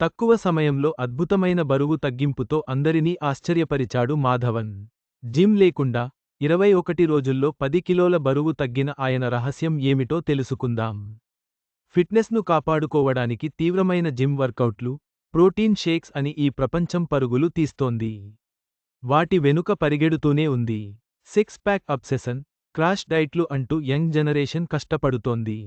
తక్కువ సమయంలో అద్భుతమైన బరువు తగ్గింపుతో అందరినీ ఆశ్చర్యపరిచాడు మాధవన్. జిమ్ లేకుండా ఇరవై ఒకటి రోజుల్లో పది కిలోల బరువు తగ్గిన ఆయన రహస్యం ఏమిటో తెలుసుకుందాం. ఫిట్నెస్ను కాపాడుకోవడానికి తీవ్రమైన జిమ్ వర్కౌట్లు ప్రోటీన్ షేక్స్ అని ఈ ప్రపంచం పరుగులు తీస్తోంది. వాటి వెనుక పరిగెడుతూనే ఉంది. సిక్స్ ప్యాక్ అబ్సెసన్ క్రాష్ డైట్లు అంటూ యంగ్ జనరేషన్ కష్టపడుతోంది.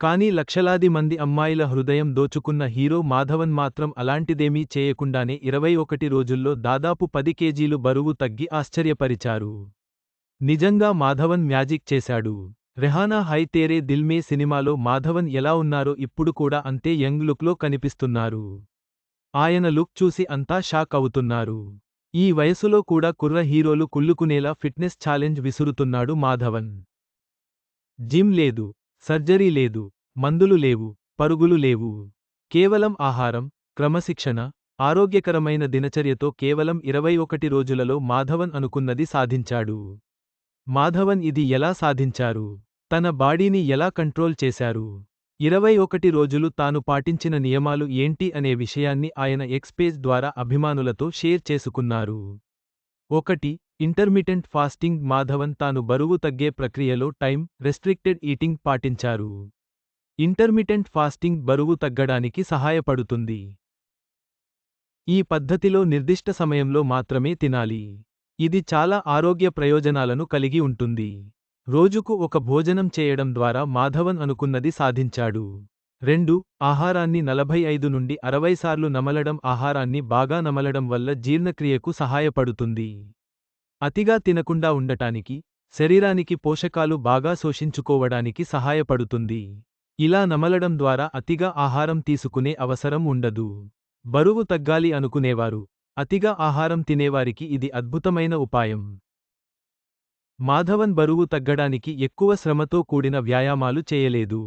కానీ లక్షలాది మంది అమ్మాయిల హృదయం దోచుకున్న హీరో మాధవన్ మాత్రం అలాంటిదేమీ చేయకుండానే ఇరవై ఒకటి రోజుల్లో దాదాపు పది కేజీలు బరువు తగ్గి ఆశ్చర్యపరిచారు. నిజంగా మాధవన్ మ్యాజిక్ చేశాడు. రెహానా హై తేరే దిల్మే సినిమాలో మాధవన్ ఎలా ఉన్నారో ఇప్పుడు కూడా అంతే యంగ్ లుక్లో కనిపిస్తున్నారు. ఆయన లుక్ చూసి అంతా షాక్ అవుతున్నారు. ఈ వయసులో కూడా కుర్ర హీరోలు కుళ్ళుకునేలా ఫిట్నెస్ ఛాలెంజ్ విసురుతున్నాడు మాధవన్. జిమ్ లేదు. సర్జరీ లేదు మందులు లేవు పరుగులు లేవు. కేవలం ఆహారం క్రమశిక్షణ ఆరోగ్యకరమైన దినచర్యతో కేవలం ఇరవై ఒకటి రోజులలో మాధవన్ అనుకున్నది సాధించాడు. మాధవన్ ఇది ఎలా సాధించారు? తన బాడీని ఎలా కంట్రోల్ చేశారు? ఇరవై ఒకటి రోజులు తాను పాటించిన నియమాలు ఏంటి అనే విషయాన్ని ఆయన ఎక్స్పేజ్ ద్వారా అభిమానులతో షేర్ చేసుకున్నారు. ఒకటి ఇంటర్మిటెంట్ ఫాస్టింగ్ మాధవన్ తాను బరువు తగ్గే ప్రక్రియలో టైం రెస్ట్రిక్టెడ్ ఈటింగ్ పాటించారు. ఇంటర్మిటెంట్ ఫాస్టింగ్ బరువు తగ్గడానికి సహాయపడుతుంది. ఈ పద్ధతిలో నిర్దిష్ట సమయంలో మాత్రమే తినాలి. ఇది చాలా ఆరోగ్య ప్రయోజనాలను కలిగి ఉంటుంది. రోజుకు ఒక భోజనం చేయడం ద్వారా మాధవన్ అనుకున్నది సాధించాడు. రెండు ఆహారాన్ని నలభై ఐదు నుండి అరవై సార్లు నమలడం ఆహారాన్ని బాగా నమలడం వల్ల జీర్ణక్రియకు సహాయపడుతుంది. అతిగా తినకుండా ఉండటానికి శరీరానికి పోషకాలు బాగా శోషించుకోవడానికి సహాయపడుతుంది. ఇలా నమలడం ద్వారా అతిగా ఆహారం తీసుకునే అవసరం ఉండదు. బరువు తగ్గాలి అనుకునేవారు అతిగా ఆహారం తినేవారికి ఇది అద్భుతమైన ఉపాయం. మాధవన్ బరువు తగ్గడానికి ఎక్కువ శ్రమతో కూడిన వ్యాయామాలు చేయలేదు.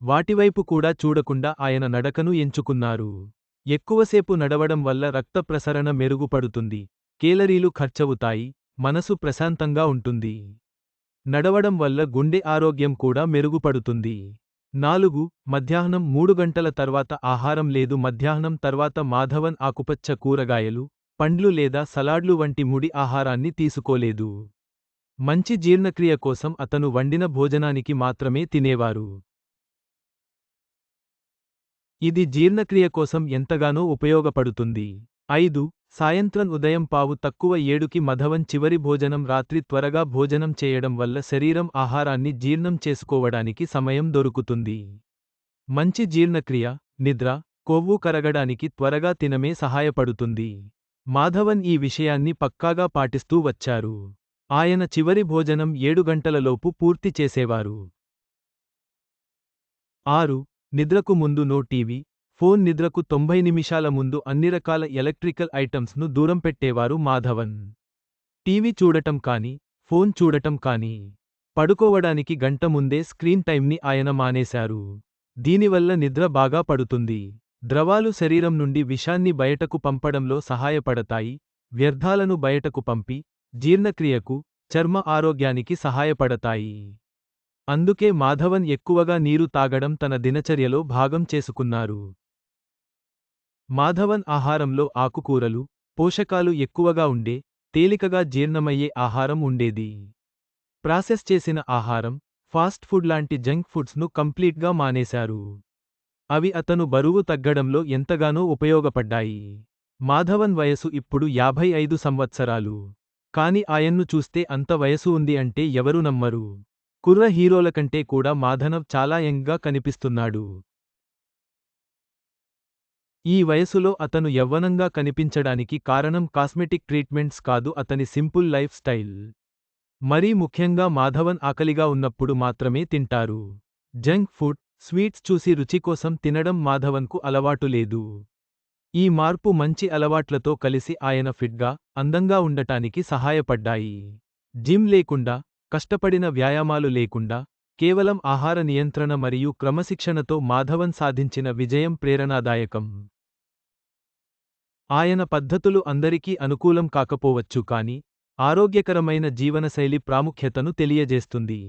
వాటివైపు కూడా చూడకుండా ఆయన నడకను ఎంచుకున్నారు. ఎక్కువసేపు నడవడం వల్ల రక్త ప్రసరణ మెరుగుపడుతుంది. కేలరీలు ఖర్చవుతాయి. మనసు ప్రశాంతంగా ఉంటుంది. నడవడం వల్ల గుండె ఆరోగ్యం కూడా మెరుగుపడుతుంది. నాలుగు మధ్యాహ్నం మూడు గంటల తర్వాత ఆహారం లేదు. మధ్యాహ్నం తర్వాత మాధవన్ ఆకుపచ్చ కూరగాయలు పండ్లు లేదా సలాడ్లు వంటి ముడి ఆహారాన్ని తీసుకోలేదు. మంచి జీర్ణక్రియ కోసం అతను వండిన భోజనానికి మాత్రమే తినేవారు. ఇది జీర్ణక్రియ కోసం ఎంతగానో ఉపయోగపడుతుంది. ఐదు సాయంత్రం ఉదయం పావు తక్కువ ఏడుకి మధవన్ చివరి భోజనం రాత్రి త్వరగా భోజనం చేయడం వల్ల శరీరం ఆహారాన్ని జీర్ణం చేసుకోవడానికి సమయం దొరుకుతుంది. మంచి జీర్ణక్రియ నిద్ర కొవ్వు కరగడానికి త్వరగా తినమే సహాయపడుతుంది. మాధవన్ ఈ విషయాన్ని పక్కాగా పాటిస్తూ వచ్చారు. ఆయన చివరి భోజనం ఏడు గంటలలోపు పూర్తి చేసేవారు. ఆరు నిద్రకు ముందు నో టీవీ ఫోన్ నిద్రకు తొంభై నిమిషాల ముందు అన్ని రకాల ఎలక్ట్రికల్ ఐటమ్స్ను దూరం పెట్టేవారు మాధవన్. టీవీ చూడటం కాని ఫోన్ చూడటం కాని. పడుకోవడానికి గంట ముందే స్క్రీన్ టైంని ఆయన మానేశారు. దీనివల్ల నిద్ర బాగా పడుతుంది. ద్రవాలు శరీరం నుండి విషాన్ని బయటకు పంపడంలో సహాయపడతాయి. వ్యర్థాలను బయటకు పంపి జీర్ణక్రియకు చర్మ ఆరోగ్యానికి సహాయపడతాయి. అందుకే మాధవన్ ఎక్కువగా నీరు తాగడం తన దినచర్యలో భాగం చేసుకున్నారు. మాధవన్ ఆహారంలో ఆకుకూరలు పోషకాలు ఎక్కువగా ఉండే తేలికగా జీర్ణమయ్యే ఆహారం ఉండేది. ప్రాసెస్ చేసిన ఆహారం ఫాస్ట్ ఫుడ్ లాంటి జంక్ ఫుడ్స్ను కంప్లీట్గా మానేశారు. అవి అతను బరువు తగ్గడంలో ఎంతగానో ఉపయోగపడ్డాయి. మాధవన్ వయసు ఇప్పుడు యాభై ఐదు సంవత్సరాలు. కాని ఆయన్ను చూస్తే అంత వయసు ఉంది అంటే ఎవరు నమ్మరు. కుర్ర హీరోల కంటే కూడా మాధనవ్ చాలా యంగ్గా కనిపిస్తున్నాడు. ఈ వయసులో అతను యవ్వనంగా కనిపించడానికి కారణం కాస్మెటిక్ ట్రీట్మెంట్స్ కాదు అతని సింపుల్ లైఫ్ స్టైల్. మరీ ముఖ్యంగా మాధవన్ ఆకలిగా ఉన్నప్పుడు మాత్రమే తింటారు. జంక్ ఫుడ్ స్వీట్స్ చూసి రుచి కోసం తినడం మాధవన్కు అలవాటు లేదు. ఈ మార్పు మంచి అలవాట్లతో కలిసి ఆయన ఫిట్గా అందంగా ఉండటానికి సహాయపడ్డాయి. జిమ్ లేకుండా కష్టపడిన వ్యాయామాలు లేకుండా కేవలం ఆహార నియంత్రణ మరియు క్రమశిక్షణతో మాధవన్ సాధించిన విజయం ప్రేరణాదాయకం. ఆయన పద్ధతులు అందరికీ అనుకూలం కాకపోవచ్చు కాని ఆరోగ్యకరమైన జీవనశైలి ప్రాముఖ్యతను తెలియజేస్తుంది.